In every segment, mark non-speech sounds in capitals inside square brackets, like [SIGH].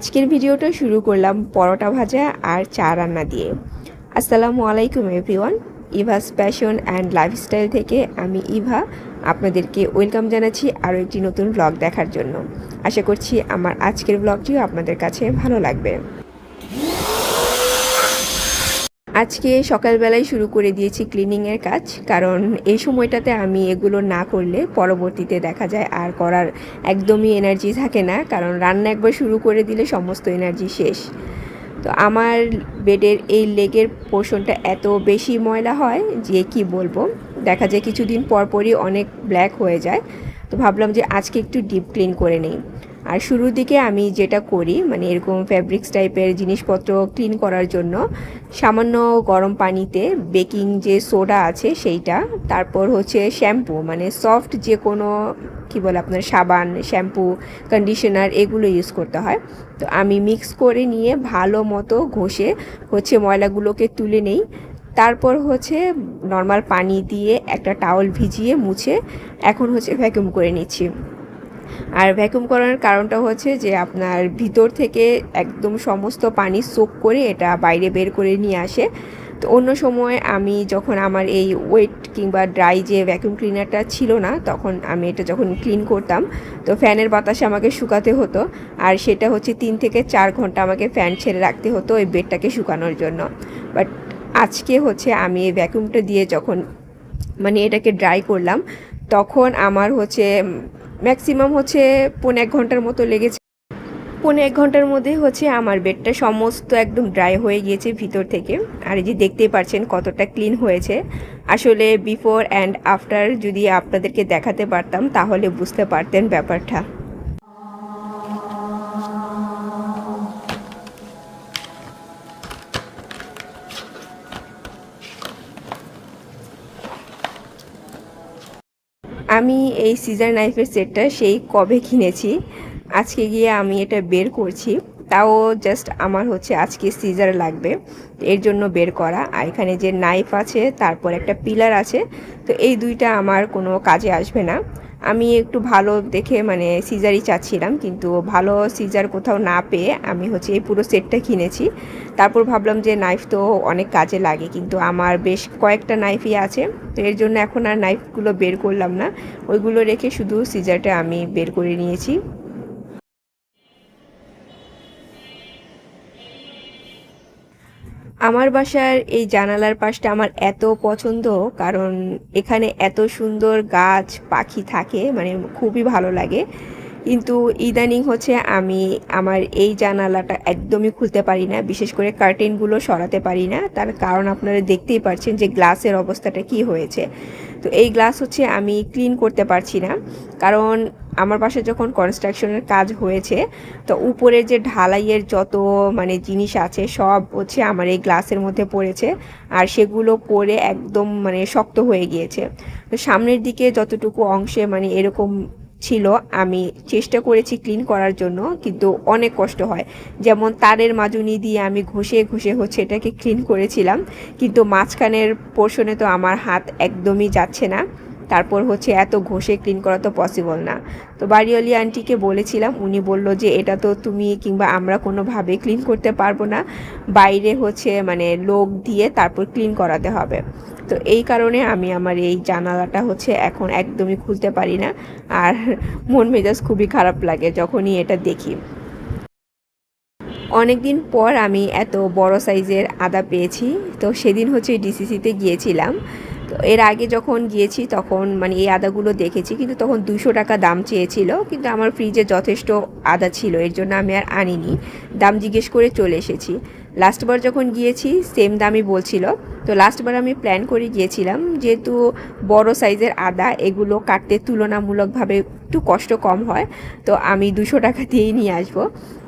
আজকের ভিডিওটা শুরু করলাম পরোটা ভাজা আর চা রান্না দিয়ে। আসসালামু আলাইকুম everyone Eva's passion and lifestyle থেকে আমি ইভা। আপনাদেরকে ওয়েলকাম জানাচ্ছি আরও একটি নতুন ব্লগ দেখার জন্য। আশা করছি আমার আজকের ব্লগটিও আপনাদের কাছে ভালো লাগবে। আজকে সকালবেলায় শুরু করে দিয়েছি ক্লিনিংয়ের কাজ, কারণ এই সময়টাতে আমি এগুলো না করলে পরবর্তীতে দেখা যায় আর করার একদমই এনার্জি থাকে না, কারণ রান্না একবার শুরু করে দিলে সমস্ত এনার্জি শেষ। তো আমার বেডের এই লেগের পোর্শনটা এত বেশি ময়লা হয় যে কি বলব? দেখা যায় কিছুদিন পরপরই অনেক ব্ল্যাক হয়ে যায়। তো ভাবলাম যে আজকে একটু ডিপ ক্লিন করে নেই। আর শুরুর দিকে আমি যেটা করি মানে এরকম ফ্যাব্রিক্স টাইপের জিনিসপত্র ক্লিন করার জন্য, সামান্য গরম পানিতে বেকিং যে সোডা আছে সেইটা, তারপর হচ্ছে শ্যাম্পু মানে সফট যে কোনো কি বলে আপনার, সাবান শ্যাম্পু কন্ডিশনার এগুলো ইউজ করতে হয়। তো আমি মিক্স করে নিয়ে ভালো মতো ঘষে হচ্ছে ময়লাগুলোকে তুলে নেই। তারপর হচ্ছে নর্মাল পানি দিয়ে একটা টাওয়াল ভিজিয়ে মুছে, এখন হচ্ছে ভ্যাকুম করে নিচ্ছি। আর ভ্যাকুম করার কারণটা হচ্ছে যে আপনার ভিতর থেকে একদম সমস্ত পানি সোক করে এটা বাইরে বের করে নিয়ে আসে। তো অন্য সময় আমি যখন আমার এই ওয়েট কিংবা ড্রাই যে ভ্যাকুম ক্লিনারটা ছিল না, তখন আমি এটা যখন ক্লিন করতাম, তো ফ্যানের বাতাসে আমাকে শুকাতে হতো। আর সেটা হচ্ছে তিন থেকে চার ঘণ্টা আমাকে ফ্যান ছেড়ে রাখতে হতো ওই বেডটাকে শুকানোর জন্য। বাট আজকে হচ্ছে আমি এই ভ্যাকুমটা দিয়ে যখন মানে এটাকে ড্রাই করলাম, তখন আমার হচ্ছে ম্যাক্সিমাম হচ্ছে পৌনে এক ঘণ্টার মতো লেগেছে। পৌনে এক ঘণ্টার মধ্যে হচ্ছে আমার বেডটা সমস্ত একদম ড্রাই হয়ে গিয়েছে ভিতর থেকে। আর এই যে দেখতেই পারছেন কতটা ক্লিন হয়েছে। আসলে বিফোর অ্যান্ড আফটার যদি আপনাদেরকে দেখাতে পারতাম, তাহলে বুঝতে পারতেন ব্যাপারটা। আমি এই সিজার নাইফের সেটটা সেই কবে কিনেছি? আজকে গিয়ে আমি এটা বের করছি। তাও জাস্ট আমার হচ্ছে আজকে সিজার লাগবে। এর জন্য বের করা। আর এখানে যে নাইফ আছে, তারপর একটা পিলার আছে, তো এই দুইটা আমার কোনো কাজে আসবে না। আমি একটু ভালো দেখে মানে সিজারই চাচ্ছিলাম, কিন্তু ভালো সিজার কোথাও না পেয়ে আমি হচ্ছে এই পুরো সেটটা কিনেছি। তারপর ভাবলাম যে নাইফ তো অনেক কাজে লাগে, কিন্তু আমার বেশ কয়েকটা নাইফই আছে। তো এর জন্য এখন আর নাইফগুলো বের করলাম না। ওইগুলো রেখে শুধু সিজারটা আমি বের করে নিয়েছি। আমার বাসার এই জানালার পাশটা আমার এত পছন্দ, কারণ এখানে এত সুন্দর গাছ, পাখি থাকে মানে খুবই ভালো লাগে। কিন্তু ইদানিং হচ্ছে আমি আমার এই জানালাটা একদমই খুলতে পারি না, বিশেষ করে কার্টেনগুলো সরাতে পারি না। তার কারণ আপনারা দেখতেই পাচ্ছেন যে গ্লাসের অবস্থাটা কি হয়েছে। তো এই গ্লাস হচ্ছে আমি ক্লিন করতে পারছি না, কারণ আমার পাশে যখন কনস্ট্রাকশনের কাজ হয়েছে, তো উপরের যে ঢালাইয়ের যত মানে জিনিস আছে, সব হচ্ছে আমার এই গ্লাসের মধ্যে পড়েছে আর সেগুলো পরে একদম মানে শক্ত হয়ে গিয়েছে। তো সামনের দিকে যতটুকু অংশে মানে এরকম ছিল, আমি চেষ্টা করেছি ক্লিন করার জন্য, কিন্তু অনেক কষ্ট হয়। যেমন তারের মাজুনি দিয়ে আমি ঘষে ঘষে হচ্ছে এটাকে ক্লিন করেছিলাম, কিন্তু মাঝখানের পোর্শনে তো আমার হাত একদমই যাচ্ছে না। তারপর হচ্ছে এত ঘষে ক্লিন করা তো পসিবল না। তো বাড়িওয়ালি আন্টিকে বলেছিলাম, উনি বলল যে এটা তো তুমি কিংবা আমরা কোনোভাবে ক্লিন করতে পারব না। বাইরে হচ্ছে মানে লোক দিয়ে তারপর ক্লিন করাতে হবে। তো এই কারণে আমি আমার এই জানালাটা হচ্ছে এখন একদমই খুলতে পারি না। আর [LAUGHS] মন মেজাজ খুবই খারাপ লাগে যখনই এটা দেখি। অনেক দিন পর আমি এত বড় সাইজের আদা পেয়েছি। তো সেদিন হচ্ছে ডিসিসিতে গিয়েছিলাম। এর আগে যখন গিয়েছি তখন মানে এই আদাগুলো দেখেছি, কিন্তু তখন দুশো টাকা দাম চেয়েছিল, কিন্তু আমার ফ্রিজে যথেষ্ট আদা ছিল, এর জন্য আমি আর আনিনি। দাম জিজ্ঞেস করে চলে এসেছি। লাস্টবার যখন গিয়েছি সেম দামই বলছিল। তো লাস্টবার আমি প্ল্যান করে গিয়েছিলাম, যেহেতু বড় সাইজের আদা, এগুলো কাটতে তুলনামূলকভাবে একটু কষ্ট কম হয়, তো আমি দুশো টাকা দিয়েই নিয়ে আসব।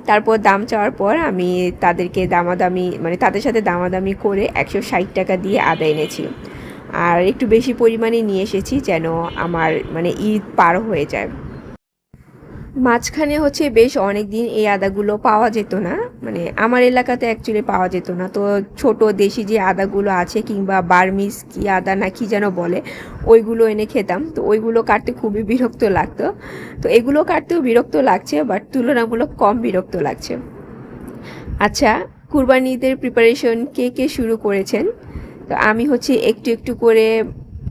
তারপর দাম চাওয়ার পর আমি তাদেরকে দামাদামি মানে তাদের সাথে দামাদামি করে একশো ষাট টাকা দিয়ে আদা এনেছি। আর একটু বেশি পরিমাণে নিয়ে এসেছি যেন আমার মানে ঈদ পার হয়ে যায়। মাঝখানে হচ্ছে বেশ অনেক দিন এই আদাগুলো পাওয়া যেত না। মানে আমার এলাকাতে অ্যাকচুয়ালি পাওয়া যেত না। তো ছোট দেশি যে আদাগুলো আছে কিংবা বার্মিস কি আদা না কি যেন বলে, ওইগুলো এনে খেতাম। তো ওইগুলো কাটতে খুবই বিরক্ত লাগতো। তো এগুলো কাটতেও বিরক্ত লাগছে বাট তুলনামূলক কম বিরক্ত লাগছে। আচ্ছা কুরবানিদের প্রিপারেশন কে কে শুরু করেছেন? তো আমি হচ্ছে একটু একটু করে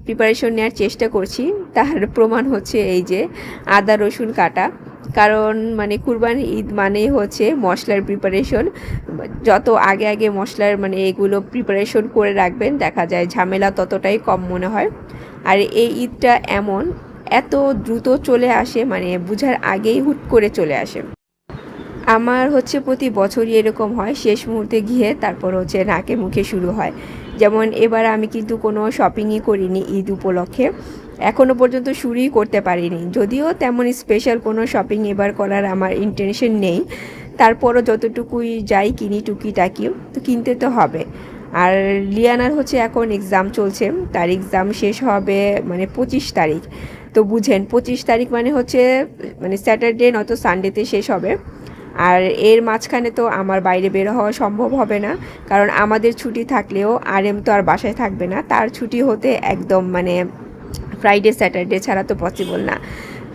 প্রিপারেশন নেওয়ার চেষ্টা করছি। তার প্রমাণ হচ্ছে এই যে আদা, রসুন কাটা। কারণ মানে কুরবানি ঈদ মানেই হচ্ছে মশলার প্রিপারেশন যত আগে আগে মশলার মানে এগুলো প্রিপারেশন করে রাখবেন, দেখা যায় ঝামেলা ততটাই কম মনে হয়। আর এই ঈদটা এমন, এত দ্রুত চলে আসে মানে বুঝার আগেই হুট করে চলে আসে। আমার হচ্ছে প্রতি বছরই এরকম হয়, শেষ মুহূর্তে গিয়ে তারপর হচ্ছে নাকে মুখে শুরু হয়। যেমন এবার আমি কিন্তু কোনো শপিংই করিনি ঈদ উপলক্ষে। এখনও পর্যন্ত শুরুই করতে পারিনি। যদিও তেমন স্পেশাল কোনো শপিং এবার করার আমার ইন্টেনশন নেই। তারপরও যতটুকুই যাই কিনি টুকিটাকি, তো কিনতে তো হবে। আর লিয়ানার হচ্ছে এখন এক্সাম চলছে। তার এক্সাম শেষ হবে মানে পঁচিশ তারিখ। তো বুঝেন, পঁচিশ তারিখ মানে হচ্ছে মানে স্যাটারডে নয়তো সানডেতে শেষ হবে। আর এর মাঝখানে তো আমার বাইরে বের হওয়া সম্ভব হবে না, কারণ আমাদের ছুটি থাকলেও আর এম তো আর বাসায় থাকবে না। তার ছুটি হতে একদম মানে ফ্রাইডে স্যাটারডে ছাড়া তো পসিবল না।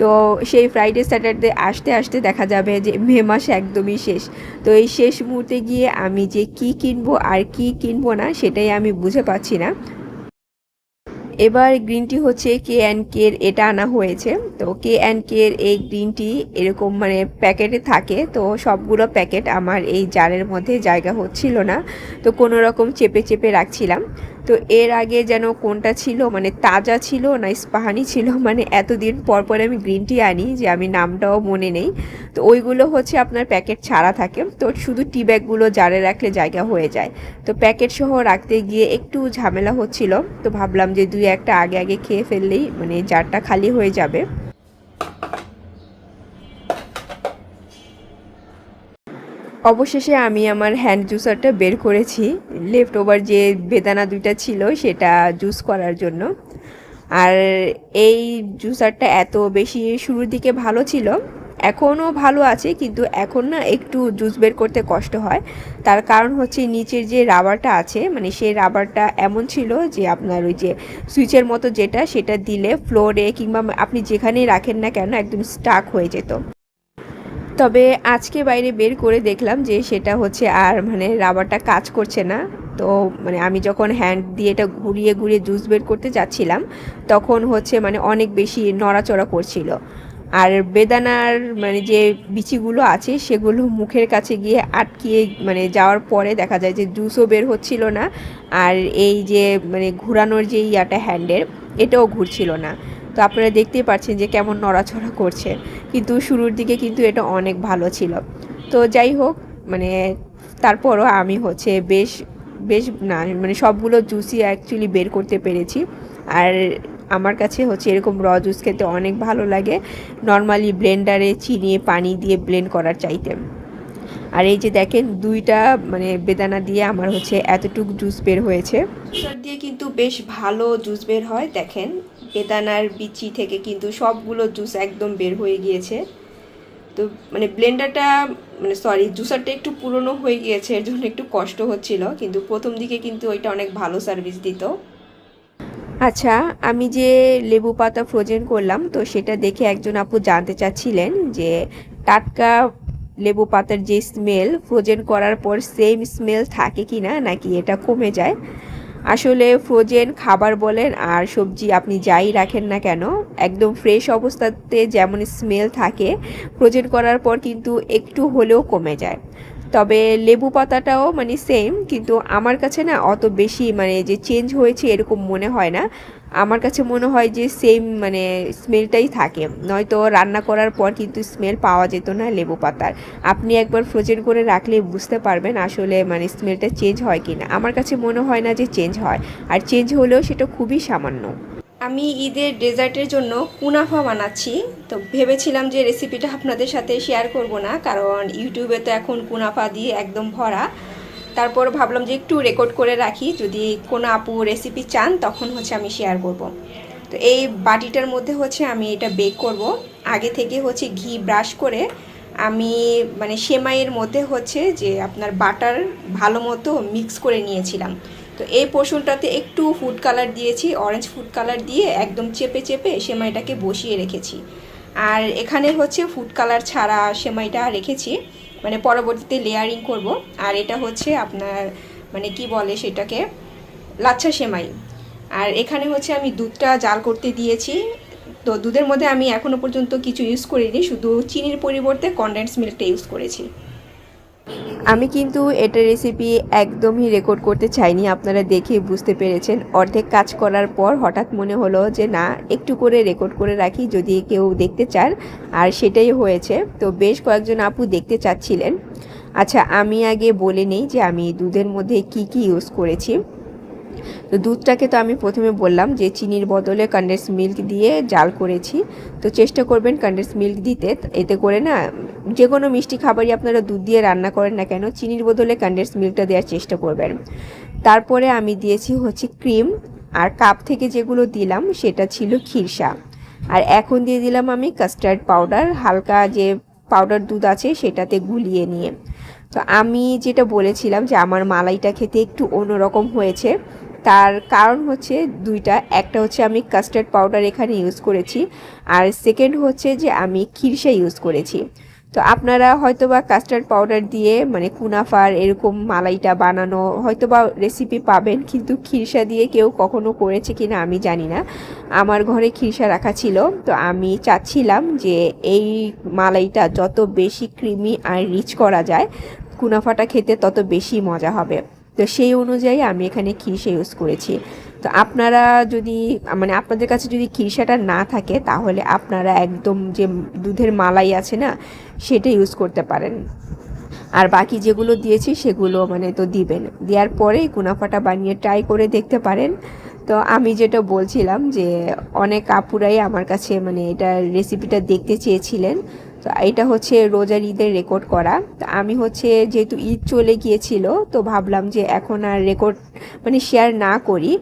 তো সেই ফ্রাইডে স্যাটারডে আসতে আসতে দেখা যাবে যে মে মাস একদমই শেষ। তো এই শেষ মুহূর্তে গিয়ে আমি যে কি কিনবো আর কি কিনবো না সেটাই আমি বুঝে পাচ্ছি না। এবার গ্রিন টি হচ্ছে কে অ্যান্ড কের এটা আনা হয়েছে। তো কে অ্যান্ড কের এই গ্রিন টি এরকম মানে প্যাকেটে থাকে। তো সবগুলো প্যাকেট আমার এই জারের মধ্যে জায়গা হচ্ছিল না। তো কোনো রকম চেপে চেপে রাখছিলাম। তো এর আগে যেন কোনটা ছিল মানে তাজা ছিল না ইস্পাহানি ছিল [LAUGHS] মানে এতদিন পর পর আমি গ্রিন টি আনি যে আমি নামটাও মনে নেই। তো ওইগুলো হচ্ছে আপনার প্যাকেট ছাড়া থাকে, তো শুধু টি ব্যাগগুলো জারে রাখলে জায়গা হয়ে যায়। তো প্যাকেট সহ রাখতে গিয়ে একটু ঝামেলা হচ্ছিল, তো ভাবলাম যে দুই একটা আগে আগে খেয়ে ফেললেই মানে জারটা খালি হয়ে যাবে। অবশেষে আমি আমার হ্যান্ড জুসারটা বের করেছি লেফট ওভার যে বেদানা দুইটা ছিল সেটা জুস করার জন্য। আর এই জুসারটা এত বেশি শুরুর দিকে ভালো ছিল এখনও ভালো আছে, কিন্তু এখন না একটু জুস বের করতে কষ্ট হয়। তার কারণ হচ্ছে নিচের যে রাবারটা আছে মানে সেই রাবারটা এমন ছিল যে আপনার ওই যে সুইচের মতো যেটা, সেটা দিলে ফ্লোরে কিংবা আপনি যেখানেই রাখেন না কেন, একদম স্টাক হয়ে যেত। তবে আজকে বাইরে বের করে দেখলাম যে সেটা হচ্ছে আর মানে রাবারটা কাজ করছে না। তো মানে আমি যখন হ্যান্ড দিয়ে এটা ঘুরিয়ে ঘুরিয়ে জুস বের করতে যাচ্ছিলাম, তখন হচ্ছে মানে অনেক বেশি নড়াচড়া করছিল। আর বেদানার মানে যে বিচিগুলো আছে, সেগুলো মুখের কাছে গিয়ে আটকিয়ে মানে যাওয়ার পরে দেখা যায় যে জুসও বের হচ্ছিল না। আর এই যে মানে ঘোরানোর যে ইয়াটা হ্যান্ডের এটাও ঘুরছিল না। তো আপনারা দেখতেই পাচ্ছেন যে কেমন নড়াচড়া করছে। কিন্তু শুরুর দিকে কিন্তু এটা অনেক ভালো ছিল। তো যাই হোক মানে তারপরও আমি হচ্ছে বেশ বেশ না মানে সবগুলো জুসই অ্যাকচুয়ালি বের করতে পেরেছি। আর আমার কাছে হচ্ছে এরকম র জুস খেতে অনেক ভালো লাগে। নর্মালি ব্লেন্ডারে চিনি, পানি দিয়ে ব্লেন্ড করার চাইতে। আর এই যে দেখেন, দুইটা মানে বেদানা দিয়ে আমার হচ্ছে এতটুকু জুস বের হয়েছে। দিয়ে কিন্তু বেশ ভালো জুস বের হয়, দেখেন। বেদানার বিচি থেকে কিন্তু সবগুলো জুস একদম বের হয়ে গিয়েছে। তো মানে ব্লেন্ডারটা মানে সরি, জুসারটা একটু পুরনো হয়ে গিয়েছে, এর জন্য একটু কষ্ট হচ্ছিল, কিন্তু প্রথম দিকে কিন্তু ওইটা অনেক ভালো সার্ভিস দিত। আচ্ছা আমি যে লেবু পাতা ফ্রোজেন করলাম, তো সেটা দেখে একজন আপু জানতে চাচ্ছিলেন যে টাটকা লেবু পাতার যে স্মেল ফ্রোজেন করার পর সেম স্মেল থাকে কি না নাকি এটা কমে যায়? আসলে ফ্রোজেন খাবার বলেন আর সবজি আপনি যাই রাখেন না কেন, একদম ফ্রেশ অবস্থাতে যেমন স্মেল থাকে ফ্রোজেন করার পর কিন্তু একটু হলেও কমে যায়। তবে লেবু পাতাটাও মানে সেম কিন্তু আমার কাছে না অত বেশি মানে যে চেঞ্জ হয়েছে এরকম মনে হয় না। আমার কাছে মনে হয় যে সেম মানে স্মেলটাই থাকে। নয়তো রান্না করার পর কিন্তু স্মেল পাওয়া যেত না লেবু পাতার। আপনি একবার ফ্রোজেন করে রাখলে বুঝতে পারবেন আসলে মানে স্মেলটা চেঞ্জ হয় কি না আমার কাছে মনে হয় না যে চেঞ্জ হয়। আর চেঞ্জ হলেও সেটা খুবই সামান্য। আমি ঈদের ডেজার্টের জন্য কুনাফা বানাচ্ছি। তো ভেবেছিলাম যে রেসিপিটা আপনাদের সাথে শেয়ার করব না, কারণ ইউটিউবে তো এখন কুনাফা দিয়ে একদম ভরা। তারপর ভাবলাম যে একটু রেকর্ড করে রাখি, যদি কোনো আপু রেসিপি চান, তখন হচ্ছে আমি শেয়ার করব। তো এই বাটিটার মধ্যে হচ্ছে আমি এটা বেক করব। আগে থেকে হচ্ছে ঘি ব্রাশ করে আমি মানে সেমাইয়ের মধ্যে হচ্ছে যে আপনার বাটার ভালো মতো মিক্স করে নিয়েছিলাম। তো এই পোর্শনটাতে একটু ফুড কালার দিয়েছি অরেঞ্জ ফুড কালার দিয়ে একদম চেপে চেপে সেমাইটাকে বসিয়ে রেখেছি। আর এখানে হচ্ছে ফুড কালার ছাড়া সেমাইটা রেখেছি মানে পরবর্তীতে লেয়ারিং করব। আর এটা হচ্ছে আপনার মানে কি বলে সেটাকে, লাচ্ছা সেমাই। আর এখানে হচ্ছে আমি দুধটা জাল করতে দিয়েছি। তো দুধের মধ্যে আমি এখনও পর্যন্ত কিছু ইউজ করিনি, শুধু চিনির পরিবর্তে কনডেন্স মিল্কটা ইউজ করেছি। আমি কিন্তু এটা রেসিপি একদমই রেকর্ড করতে চাইনি, আপনারা দেখে বুঝতে পেরেছেন। অর্ধেক কাজ করার পর হঠাৎ মনে হলো যে, না, একটু করে রেকর্ড করে রাখি যদি কেউ দেখতে চান। আর সেটাই হয়েছে। তো বেশ কয়েকজন আপু দেখতে চাচ্ছিলেন। আচ্ছা আমি আগে বলে নেই যে আমি দুধের মধ্যে কি কি ইউজ করেছি। তো দুধটাকে তো আমি প্রথমে বললাম যে চিনির বদলে কন্ডেন্স মিল্ক দিয়ে জাল করেছি। তো চেষ্টা করবেন কন্ডেন্স মিল্ক দিতে। এতে করে না, যে কোনো মিষ্টি খাবারই আপনারা দুধ দিয়ে রান্না করেন না কেন, চিনির বদলে কন্ডেন্স মিল্কটা দেওয়ার চেষ্টা করবেন। তারপরে আমি দিয়েছি হচ্ছে ক্রিম আর কাপ থেকে যেগুলো দিলাম সেটা ছিল খিরসা। আর এখন দিয়ে দিলাম আমি কাস্টার্ড পাউডার হালকা যে পাউডার দুধ আছে সেটাতে গুলিয়ে নিয়ে। তো আমি যেটা বলেছিলাম যে আমার মালাইটা খেতে একটু অন্যরকম হয়েছে। তার কারণ হচ্ছে দুইটা, একটা হচ্ছে আমি কাস্টার্ড পাউডার এখানে ইউজ করেছি আর সেকেন্ড হচ্ছে যে আমি খিরসা ইউজ করেছি। তো আপনারা হয়তোবা কাস্টার্ড পাউডার দিয়ে মানে কুনাফার এরকম মালাইটা বানানো হয়তোবা রেসিপি পাবেন, কিন্তু খিরসা দিয়ে কেউ কখনো করেছে কি না আমি জানি না। আমার ঘরে খিরসা রাখা ছিল, তো আমি চাচ্ছিলাম যে এই মালাইটা যত বেশি ক্রিমি আর রিচ করা যায়, কুনাফাটা খেতে তত বেশি মজা হবে। তো সেই অনুযায়ী আমি এখানে খিরসা ইউজ করেছি। তো আপনারা যদি মানে আপনাদের কাছে যদি খিরসাটা না থাকে, তাহলে আপনারা একদম যে দুধের মালাই আছে না, সেটা ইউজ করতে পারেন। আর বাকি যেগুলো দিয়েছি, সেগুলো মানে তো দিবেন। দেওয়ার পরে কুনাফাটা বানিয়ে ট্রাই করে দেখতে পারেন। তো আমি যেটা বলছিলাম যে, অনেক আপুরাই আমার কাছে মানে এটা রেসিপিটা দেখতে চেয়েছিলেন। তো এটা হচ্ছে রোজার ঈদের রেকর্ড করা। তো আমি হচ্ছে যেহেতু ঈদ চলে গিয়েছিল, তো ভাবলাম যে এখন আর রেকর্ড মানে শেয়ার না করি।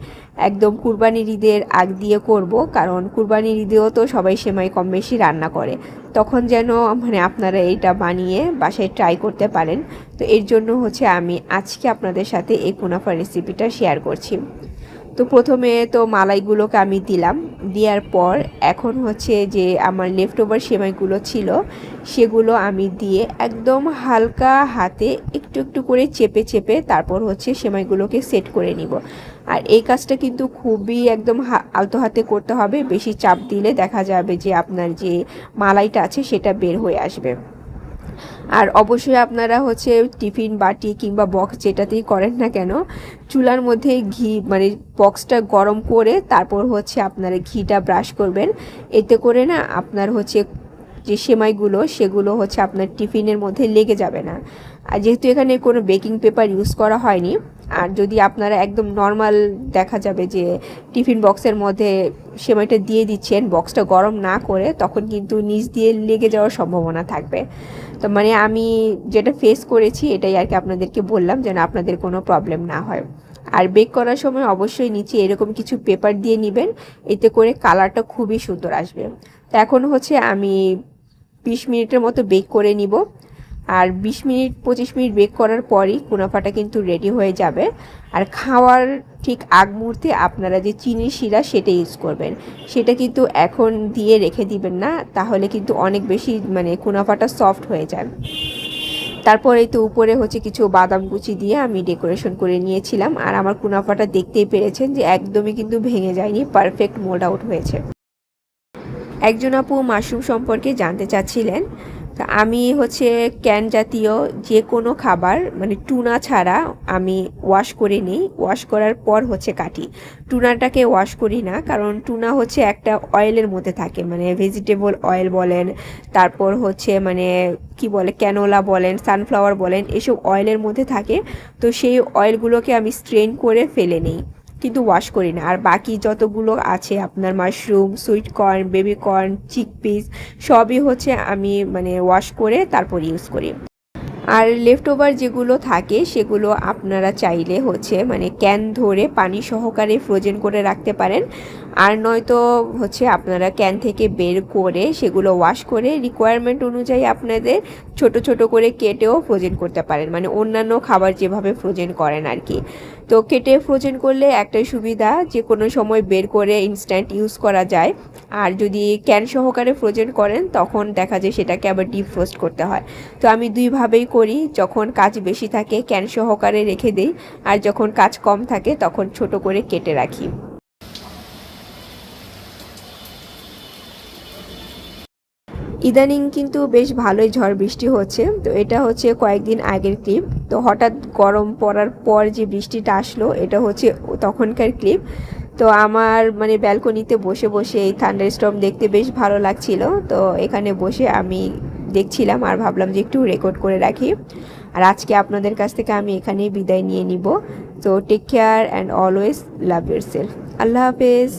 একদম কুরবানির ঈদের আগ দিয়ে করব, কারণ কুরবানির ঈদেও তো সবাই সেমাই কম বেশি রান্না করে। তখন যেন মানে আপনারা এটা বানিয়ে বাসায় ট্রাই করতে পারেন। তো এর জন্য হচ্ছে আমি আজকে আপনাদের সাথে এই কুনাফা রেসিপিটা শেয়ার করছি। তো প্রথমে তো মালাইগুলোকে আমি দিলাম। দেওয়ার পর এখন হচ্ছে যে আমার লেফট ওভার সেমাইগুলো ছিল, সেগুলো আমি দিয়ে একদম হালকা হাতে একটু একটু করে চেপে চেপে তারপর হচ্ছে সেমাইগুলোকে সেট করে নিব। আর এই কাজটা কিন্তু খুবই একদম আলতো হাতে করতে হবে, বেশি চাপ দিলে দেখা যাবে যে আপনার যে মালাইটা আছে সেটা বের হয়ে আসবে। আর অবশ্যই আপনারা হচ্ছে টিফিন, বাটি কিংবা বক্স যেটাতেই করেন না কেন, চুলার মধ্যে ঘি মানে বক্সটা গরম করে তারপর হচ্ছে আপনারা ঘিটা ব্রাশ করবেন। এতে করে না আপনার হচ্ছে যে সেমাইগুলো, সেগুলো হচ্ছে আপনার টিফিনের মধ্যে লেগে যাবে না। আর যেহেতু এখানে কোনো বেকিং পেপার ইউজ করা হয়নি, আর যদি আপনারা একদম নর্মাল দেখা যাবে যে টিফিন বক্সের মধ্যে সেমাইটা দিয়ে দিচ্ছেন, বক্সটা গরম না করে, তখন কিন্তু নিচ দিয়ে লেগে যাওয়ার সম্ভাবনা থাকবে। তো মানে আমি যেটা ফেস করেছি, এটাই আর কি আপনাদেরকে বললাম যেন আপনাদের কোনো প্রবলেম না হয়। আর বেক করার সময় অবশ্যই নিচে এরকম কিছু পেপার দিয়ে নেবেন, এতে করে কালারটা খুবই সুন্দর আসবে। তো এখন হচ্ছে আমি বিশ মিনিটের মতো বেক করে নিব। আর বিশ মিনিট, পঁচিশ মিনিট বেক করার পরই কুনাফাটা কিন্তু রেডি হয়ে যাবে। আর খাওয়ার ঠিক আগ মুহূর্তে আপনারা যে চিনির শিরা সেটা ইউজ করবেন। সেটা কিন্তু এখন দিয়ে রেখে দিবেন না, তাহলে কিন্তু অনেক বেশি মানে কুনাফাটা সফট হয়ে যায় তারপরে তো উপরে হচ্ছে কিছু বাদাম কুচি দিয়ে আমি ডেকোরেশন করে নিয়েছিলাম। আর আমার কুনাফাটা দেখতেই পেরেছেন যে একদমই কিন্তু ভেঙে যায়নি পারফেক্ট মোল্ড আউট হয়েছে। একজন আপু মাশরুম সম্পর্কে জানতে চাচ্ছিলেন তা আমি হচ্ছে ক্যান জাতীয় যে কোনো খাবার মানে টুনা ছাড়া আমি ওয়াশ করে নিই। ওয়াশ করার পর হচ্ছে কাটি। টুনাটাকে ওয়াশ করি না, কারণ টুনা হচ্ছে একটা অয়েলের মধ্যে থাকে মানে ভেজিটেবল অয়েল বলেন, তারপর হচ্ছে মানে কি বলে ক্যানোলা বলেন সানফ্লাওয়ার বলেন, এসব অয়েলের মধ্যে থাকে। তো সেই অয়েলগুলোকে আমি স্ট্রেন করে ফেলে নিই। কিন্তু ওয়াশ করি না। আর বাকি যতগুলো আছে আপনার mushroom sweet corn baby corn chickpeas সবই হচ্ছে আমি মানে ওয়াশ করে তারপর ইউজ করি। আর লেফট ওভার যেগুলো থাকে সেগুলো আপনারা চাইলে হচ্ছে মানে ক্যান ধরে পানি সহকারে ফ্রোজেন করে রাখতে পারেন। আর নয়তো হচ্ছে আপনারা ক্যান থেকে বের করে সেগুলো ওয়াশ করে রিকোয়ারমেন্ট অনুযায়ী আপনাদের ছোট ছোট করে কেটেও ফ্রোজেন করতে পারেন। মানে অন্যান্য খাবার যেভাবে ফ্রোজেন করেন আর কি। তো কেটে ফ্রোজেন করলে একটাই সুবিধা, যে কোনো সময় বের করে ইনস্ট্যান্ট ইউজ করা যায়। আর যদি ক্যান সহকারে ফ্রোজেন করেন, তখন দেখা যায় সেটাকে আবার ডিপ ফ্রোস্ট করতে হয়। তো আমি দুইভাবেই করি, যখন কাজ বেশি থাকে ক্যান সহকারে রেখে দিই, আর যখন কাজ কম থাকে, তখন ছোট করে কেটে রাখি। ইদানিং কিন্তু বেশ ভালোই ঝড় বৃষ্টি হচ্ছে। তো এটা হচ্ছে কয়েকদিন আগের ক্লিপ। তো হঠাৎ গরম পড়ার পর যে বৃষ্টিটা আসলো, এটা হচ্ছে তখনকার ক্লিপ। তো আমার মানে ব্যালকনিতে বসে বসে এই থান্ডার স্টর্ম দেখতে বেশ ভালো লাগছিল। তো এখানে বসে আমি দেখছিলাম আর ভাবলাম যে একটু রেকর্ড করে রাখি। আর আজকে আপনাদের কাছ থেকে আমি এখানেই বিদায় নিয়ে নিব। তো take care and always love yourself আল্লাহ হাফেজ।